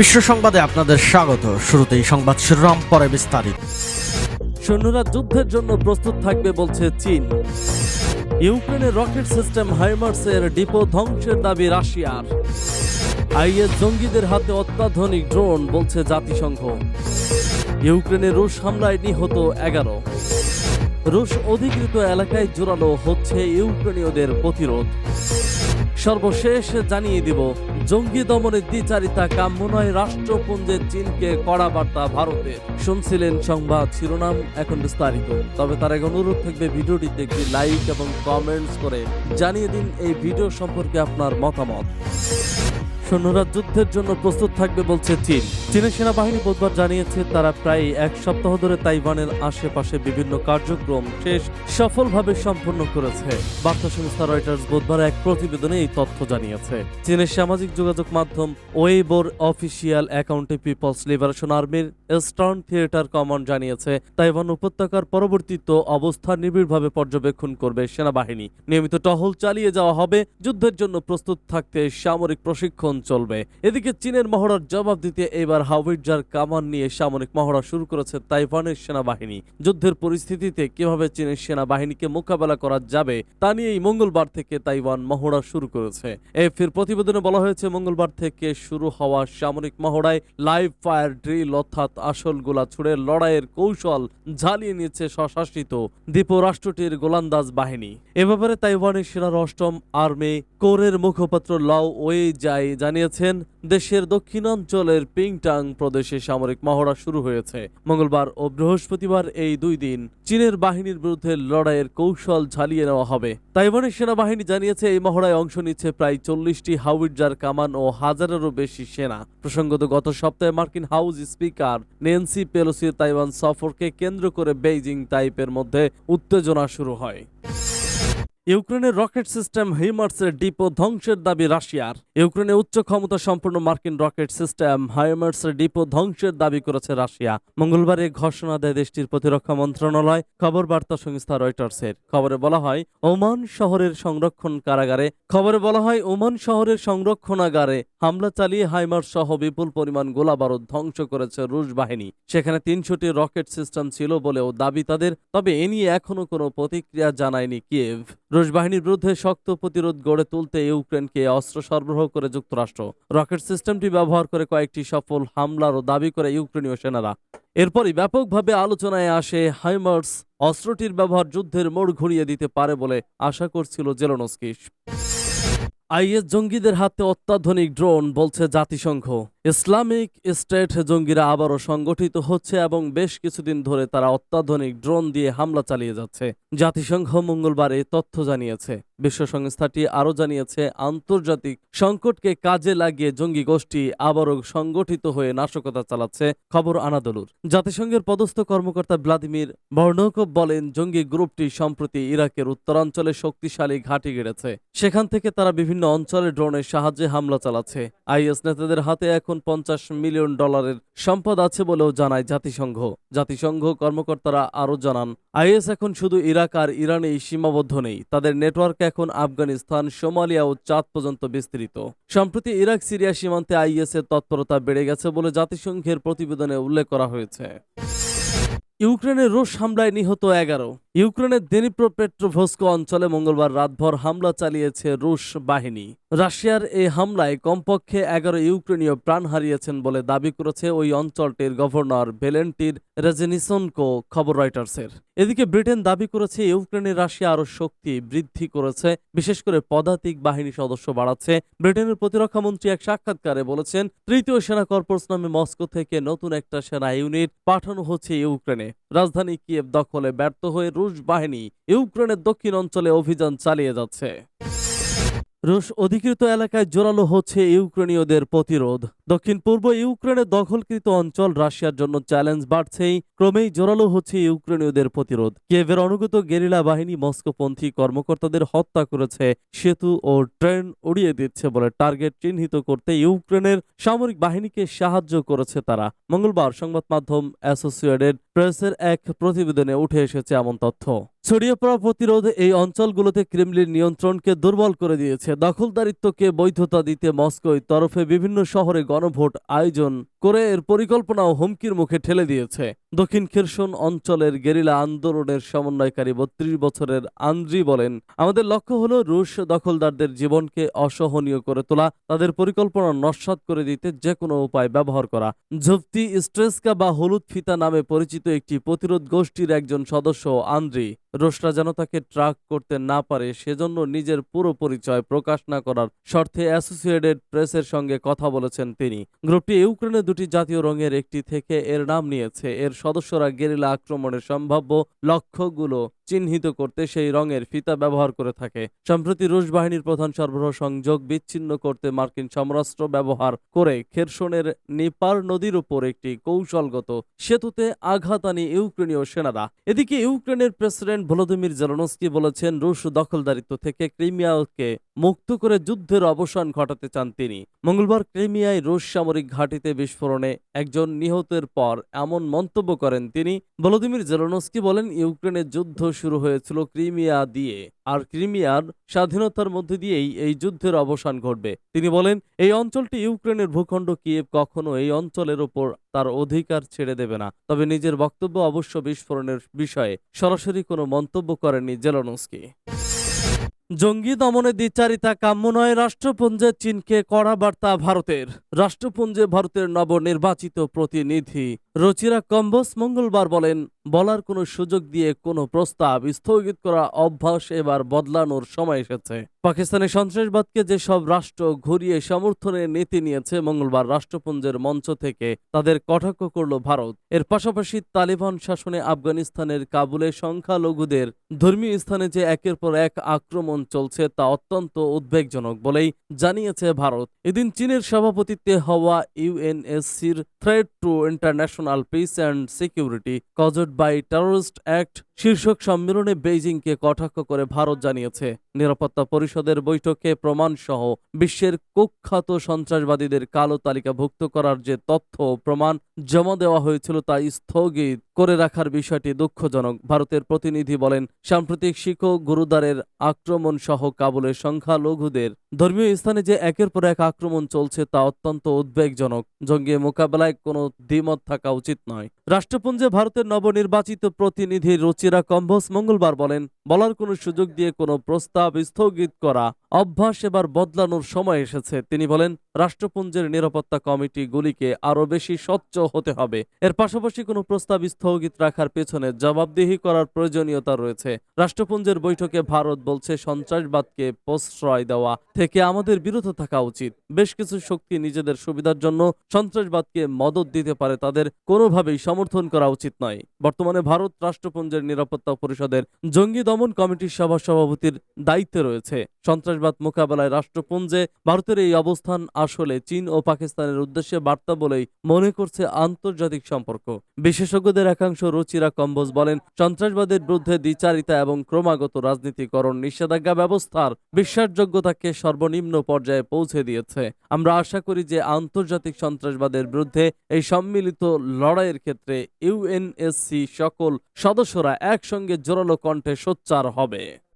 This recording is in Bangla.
বিশ্ব সংবাদে আপনাদের স্বাগত। শুরুতেই সংবাদ শিরোনাম, পরে বিস্তারিত। সৈন্যরা যুদ্ধের জন্য প্রস্তুত থাকবে বলছে চীন। ইউক্রেনের রকেট সিস্টেম হাইমার্সের ডিপো ধ্বংসের দাবি রাশিয়ার। আইএস জঙ্গিদের হাতে অত্যাধুনিক ড্রোন বলছে জাতিসংঘ। ইউক্রেনে রুশ হামলায় নিহত এগারো। রুশ অধিকৃত এলাকায় জোরালো হচ্ছে ইউক্রেনীয়দের প্রতিরোধ। সর্বশেষ জানিয়ে দিব, জঙ্গি দমনের দ্বিচারিতা কাম্য নয় রাষ্ট্রপুঞ্জের চীনকে কড়া বার্তা ভারতে। শুনছিলেন সংবাদ শিরোনাম এখন বিস্তারিত। তবে তার এক অনুরোধ থাকবে ভিডিওটিতে একটি লাইক এবং কমেন্টস করে জানিয়ে দিন এই ভিডিও সম্পর্কে আপনার মতামত। সৈন্যরা যুদ্ধের জন্য প্রস্তুত থাকবে বলছে চীন। চীনের সেনাবাহিনী বুধবার জানিয়েছে তারা প্রায় এক সপ্তাহ ধরে তাইওয়ানের আশেপাশে বিভিন্ন কার্যক্রম শেষ সফলভাবে সম্পন্ন করেছে। বার্তা সংস্থা রয়টার্স বুধবার এক প্রতিবেদনে এই তথ্য জানিয়েছে। চীনের সামাজিক যোগাযোগ মাধ্যম ওয়েবোর অফিসিয়াল অ্যাকাউন্টে পিপলস লিবারেশন আর্মির ইস্টার্ন থিয়েটার কমান্ড জানিয়েছে, তাইওয়ান উপত্যকার পরবর্তীত অবস্থা নিবিড়ভাবে পর্যবেক্ষণ করবে সেনাবাহিনী। নিয়মিত টহল চালিয়ে যাওয়া হবে, যুদ্ধের জন্য প্রস্তুত থাকতে সামরিক প্রশিক্ষণ চলবে। এদিকে চীনের মহড়ার জবাব দিতে এবার হাউইটজার কামান নিয়ে সামরিক মহড়া শুরু করেছে তাইওয়ানের সেনাবাহিনী। যুদ্ধের পরিস্থিতিতে কীভাবে চীনের সেনাবাহিনীকে মোকাবেলা করা যাবে, তা নিয়েই মঙ্গলবার থেকে তাইওয়ান মহড়া শুরু করেছে। এফির প্রতিবেদনে বলা হয়েছে, মঙ্গলবার থেকে শুরু হওয়া সামরিক মহড়ায় লাইভ ফায়ার ড্রিল অর্থাৎ আসল গোলা ছুড়ে লড়াইয়ের কৌশল ঝালিয়ে নিয়েছে স্বশাসিত দ্বীপ রাষ্ট্রটির গোলান্দাজ বাহিনী। এ ব্যাপারে তাইওয়ানের সেনার অষ্টম আর্মি কোরের মুখপাত্র লাও ওয়ে জাই জানিয়েছেন, দেশের দক্ষিণাঞ্চলের পিংটাং প্রদেশে সামরিক মহড়া শুরু হয়েছে। মঙ্গলবার ও বৃহস্পতিবার এই দুই দিন চীনের বাহিনীর বিরুদ্ধে লড়াইয়ের কৌশল ঝালিয়ে নেওয়া হবে। তাইওয়ানের সেনাবাহিনী জানিয়েছে, এই মহড়ায় অংশ নিচ্ছে প্রায় চল্লিশটি হাউইটজার কামান ও হাজারেরও বেশি সেনা। প্রসঙ্গত, গত সপ্তাহে মার্কিন হাউস স্পিকার নেন্সি পেলোসির তাইওয়ান সফরকে কেন্দ্র করে বেইজিং তাইপের মধ্যে উত্তেজনা শুরু হয়। ইউক্রেনের রকেট সিস্টেম হিমার্সের ডিপো ধ্বংসের দাবি রাশিয়ার। ইউক্রেনে উচ্চ ক্ষমতা সম্পন্ন মার্কিন রকেট সিস্টেম হাইমার্সের ডিপো ধ্বংসের দাবি করেছে রাশিয়া। মঙ্গলবার এই ঘোষণা দেয় দেশটির প্রতিরক্ষা মন্ত্রণালয় খবর বার্তা সংস্থা রয়টার্সের। খবরে বলা হয়, ওমান শহরের সংরক্ষণ কারাগারে, খবরে বলা হয়, ওমান শহরের সংরক্ষণাগারে হামলা চালিয়ে হাইমার্স সহ বিপুল পরিমাণ গোলাবারুদ ধ্বংস করেছে রুশ বাহিনী। সেখানে তিনশোটি রকেট সিস্টেম ছিল বলেও দাবি তাদের, তবে এ নিয়ে এখনও কোনো প্রতিক্রিয়া জানায়নি কিয়েভ। রুশ বাহিনীর বিরুদ্ধে শক্ত প্রতিরোধ গড়ে তুলতে ইউক্রেনকে অস্ত্র সরবরাহ করে যুক্তরাষ্ট্র। রকেট সিস্টেমটি ব্যবহার করে কয়েকটি সফল হামলারও দাবি করে ইউক্রেনীয় সেনারা। এরপরই ব্যাপকভাবে আলোচনায় আসে হাইমার্স, অস্ত্রটির ব্যবহার যুদ্ধের মোড় ঘুরিয়ে দিতে পারে বলে আশা করছিল জেলোনস্কিস আইএস জঙ্গিদের হাতে অত্যাধুনিক ড্রোন, বলছে জাতিসংঘ। ইসলামিক স্টেট জঙ্গিরা আবারও সংগঠিত হচ্ছে এবং বেশ কিছুদিন ধরে তারা অত্যাধুনিক ড্রোন দিয়ে হামলা চালিয়ে যাচ্ছে। জাতিসংঘ মঙ্গলবার এই তথ্য জানিয়েছে। বিশ্ব সংস্থাটি আরও জানিয়েছে, আন্তর্জাতিক সংকটকে কাজে লাগিয়ে জঙ্গি গোষ্ঠী আবারও সংগঠিত হয়ে নাশকতা চালাচ্ছে, খবর আনাদলুর। জাতিসংঘের পদস্থ কর্মকর্তা ভ্লাদিমির বর্ণকব বলেন, জঙ্গি গ্রুপটি সম্প্রতি ইরাকের উত্তরাঞ্চলে শক্তিশালী ঘাঁটি গেড়েছে। সেখান থেকে তারা বিভিন্ন অঞ্চলে ড্রোনের সাহায্যে হামলা চালাচ্ছে। আইএস নেতাদের হাতে এখন পঞ্চাশ মিলিয়ন ডলারের সম্পদ আছে বলেও জানায় জাতিসংঘ। জাতিসংঘ কর্মকর্তারা আরও জানান, আইএস এখন শুধু ইরাক আর ইরানেই সীমাবদ্ধ নেই, তাদের নেটওয়ার্ক এখন আফগানিস্তান, সোমালিয়া ও চাঁদ পর্যন্ত বিস্তৃত। সম্প্রতি ইরাক, সিরিয়া সীমান্তে আইএস এর তৎপরতা বেড়ে গেছে বলে জাতিসংঘের প্রতিবেদনে উল্লেখ করা হয়েছে। ইউক্রেনের রুশ হামলায় নিহত এগারো। ইউক্রেনের দেনিপ্রোপেট্রোভস্ক অঞ্চলে মঙ্গলবার রাতভর হামলা চালিয়েছে রুশ বাহিনী। রাশিয়ার এই হামলায় কমপক্ষে এগারো ইউক্রেনীয় প্রাণ হারিয়েছেন বলে দাবি করেছে ওই অঞ্চলটির গভর্নর ভেলেন্টির রেজেনিসনকো, খবর রয়টার্সের। এদিকে ব্রিটেন দাবি করেছে ইউক্রেনের রাশিয়া আরও শক্তি বৃদ্ধি করেছে, বিশেষ করে পদাতিক বাহিনী সদস্য বাড়াচ্ছে। ব্রিটেনের প্রতিরক্ষা মন্ত্রী এক সাক্ষাৎকারে বলেছেন, তৃতীয় সেনা কর্পস নামে মস্কো থেকে নতুন একটা সেনা ইউনিট পাঠানো হচ্ছে ইউক্রেনে। রাজধানী কিয়েভ দখলে ব্যর্থ হয়ে রুশ বাহিনী ইউক্রেনের দক্ষিণ অঞ্চলে অভিযান চালিয়ে যাচ্ছে। রুশ অধিকৃত এলাকায় জোরালো হচ্ছে ইউক্রেনীয়দের প্রতিরোধ। দক্ষিণ পূর্ব ইউক্রেনের দখলকৃত অঞ্চল রাশিয়ার জন্য চ্যালেঞ্জ বাড়ছেই, ক্রমেই জোরালো হচ্ছে ইউক্রেনীয়দের প্রতিরোধ। কেভের অনুগত গেরিলা বাহিনী মস্কোপন্থী কর্মকর্তাদের হত্যা করেছে, সেতু ও ট্রেন উড়িয়ে দিচ্ছে বলে টার্গেট চিহ্নিত করতে ইউক্রেনের সামরিক বাহিনীকে সাহায্য করেছে তারা। মঙ্গলবার সংবাদ মাধ্যম অ্যাসোসিয়েটেড প্রেসের এক প্রতিবেদনে উঠে এসেছে এমন তথ্য। ছড়িয়ে পড়া প্রতিরোধ এই অঞ্চলগুলোতে ক্রেমলিন নিয়ন্ত্রণকে দুর্বল করে দিয়েছে। দখলদারিত্বকে বৈধতা দিতে মস্কোয় তরফে বিভিন্ন শহরে গণভোট আয়োজন করে এর পরিকল্পনাও হুমকির মুখে ঠেলে দিয়েছে। দক্ষিণ খেরসন অঞ্চলের গেরিলা আন্দোলনের সমন্বয়কারী বত্রিশ বছরের আন্দ্রি বলেন, আমাদের লক্ষ্য হল রুশ দখলদারদের জীবনকে অসহনীয় করে তোলা, তাদের পরিকল্পনা নস্বাত করে দিতে যে কোনো উপায় ব্যবহার করা। ঝুফতি স্ট্রেসকা বা হলুদ ফিতা নামে পরিচিত একটি প্রতিরোধ গোষ্ঠীর একজন সদস্য আন্দ্রি। রুশরা যেন তাকে ট্রাক করতে না পারে, সেজন্য নিজের পুরো পরিচয় প্রকাশ না করার শর্তে অ্যাসোসিয়েটেড প্রেসের সঙ্গে কথা বলেছেন তিনি। গ্রুপটি ইউক্রেনে দুটি জাতীয় রঙের একটি থেকে এর নাম নিয়েছে। এর সদস্যরা গেরিলা আক্রমণের সম্ভাব্য লক্ষ্যগুলো চিহ্নিত করতে সেই রঙের ফিতা ব্যবহার করে থাকে। সম্প্রতি রুশ বাহিনীর প্রধান সরবরাহ সংযোগ বিচ্ছিন্ন করতে মার্কিন সমরাস্ত্র ব্যবহার করে খেরসনের নিপার নদীর উপর একটি কৌশলগত সেতুতে আঘাত আনি ইউক্রেনীয় সেনারা। এদিকে ইউক্রেনের প্রেসিডেন্ট ভলোদিমির জেলনস্কি বলেছেন, রুশ দখলদারিত্ব থেকে ক্রিমিয়াকে মুক্ত করে যুদ্ধের অবসান ঘটাতে চান তিনি। মঙ্গলবার ক্রিমিয়ায় রুশ সামরিক ঘাঁটিতে বিস্ফোরণে একজন নিহতের পর এমন মন্তব্য করেন তিনি। ভলোদিমির জেলনস্কি বলেন, ইউক্রেনের যুদ্ধ শুরু হয়েছিল ক্রিমিয়া দিয়ে। আর ক্রিমিয়ার স্বাধীনতার মধ্যে দিয়েই এই যুদ্ধের অবসান ঘটবে। তিনি বলেন, এই অঞ্চলটি ইউক্রেনের ভূখণ্ড কিয়েভ কখনো এই অঞ্চলের ওপর তার অধিকার ছেড়ে দেবে না। তবে নিজের বক্তব্য অবশ্য বিস্ফোরণের বিষয়ে সরাসরি কোনো মন্তব্য করেননি জেলনস্কি। জঙ্গি দমনে দ্বিচারিতা কাম্য নয়। রাষ্ট্রপুঞ্জে চীনকে কড়া বার্তা ভারতের। রাষ্ট্রপুঞ্জে ভারতের নবনির্বাচিত প্রতিনিধি রচিরা কম্বস মঙ্গলবার বলেন, বলার কোনো সুযোগ দিয়ে কোনো প্রস্তাব স্থগিত করা অভ্যাস এবার বদলানোর সময় এসেছে। পাকিস্তানের সন্ত্রাসবাদকে যেসব রাষ্ট্র ঘুরিয়ে সমর্থনের নীতি নিয়েছে, মঙ্গলবার রাষ্ট্রপুঞ্জের মঞ্চ থেকে তাদের কটাক্ষ করল ভারত। এর পাশাপাশি তালিবান শাসনে আফগানিস্তানের কাবুলে সংখ্যালঘুদের ধর্মীয় স্থানে যে একের পর এক আক্রমণ চলছে তা অত্যন্ত উদ্বেগজনক বলেই জানিয়েছে ভারত। এদিন চীনের সভাপতিত্বে হওয়া ইউএনএসসির threat to international peace and security caused by terrorist act শীর্ষক সম্মেলনে বেইজিংকে কটাক্ষ করে ভারত জানিয়েছে, নিরাপত্তা পরিষদের বৈঠকে প্রমাণসহ বিশ্বের কুখ্যাত সন্ত্রাসবাদীদের কালো তালিকাভুক্ত করার যে তথ্য প্রমাণ জমা দেওয়া হয়েছিল তা স্থগিত করে রাখার বিষয়টি দুঃখজনক। ভারতের প্রতিনিধি বলেন, সাম্প্রতিক শিখ গুরুদ্বারের আক্রমণ সহ কাবুলের সংখ্যালঘুদের ধর্মীয় স্থানে যে একের পর এক আক্রমণ চলছে তা অত্যন্ত উদ্বেগজনক। জঙ্গি মোকাবেলায় কোনো দ্বিমত থাকা উচিত নয়। রাষ্ট্রপুঞ্জে ভারতের নবনির্বাচিত প্রতিনিধি রুচিরা কম্বোস মঙ্গলবার বলেন, বলার কোনো সুযোগ দিয়ে কোনো প্রস্তাব স্থগিত করা, অভ্যাস এবার বদলানোর সময় এসেছে। তিনি বলেন, রাষ্ট্রপুঞ্জের নিরাপত্তা কমিটিগুলিকে আরও বেশি স্বচ্ছ হতে হবে। এর পাশাপাশি কোনো প্রস্তাব স্থগিত রাখার পেছনে জবাবদিহি করার প্রয়োজনীয়তা রয়েছে। রাষ্ট্রপুঞ্জের বৈঠকে ভারত বলছে, সন্ত্রাসবাদকে প্রশ্রয় দেওয়া থেকে আমাদের বিরত থাকা উচিত। বেশ কিছু শক্তি নিজেদের সুবিধার জন্য সন্ত্রাসবাদকে মদত দিতে পারে, তাদের কোনোভাবেই সমর্থন করা উচিত নয়। বর্তমানে ভারত রাষ্ট্রপুঞ্জের নিরাপত্তা পরিষদের জঙ্গি দমন কমিটির সভা সভাপতির দায়িত্বে রয়েছে। সন্ত্রাসবাদ মোকাবেলায় রাষ্ট্রপুঞ্জে ভারতের এই অবস্থান আসলে চীন ও পাকিস্তানের উদ্দেশ্যে বার্তা বলেই মনে করছে আন্তর্জাতিক সম্পর্ক। বিশেষজ্ঞদের একাংশ রুচিরা কম্বোজ বলেন, সন্ত্রাসবাদের বিরুদ্ধে দ্বিচারিতা এবং ক্রমাগত রাজনীতিকরণ নিষেধাজ্ঞা ব্যবস্থার বিশ্বাসযোগ্যতাকে সর্বনিম্ন পর্যায়ে পৌঁছে দিয়েছে। আমরা আশা করি যে আন্তর্জাতিক সন্ত্রাসবাদের বিরুদ্ধে এই সম্মিলিত লড়াইয়ের ক্ষেত্রে ইউএনএসসি সকল সদস্যরা একসঙ্গে জোরালো কণ্ঠে সোচ্চার হবে।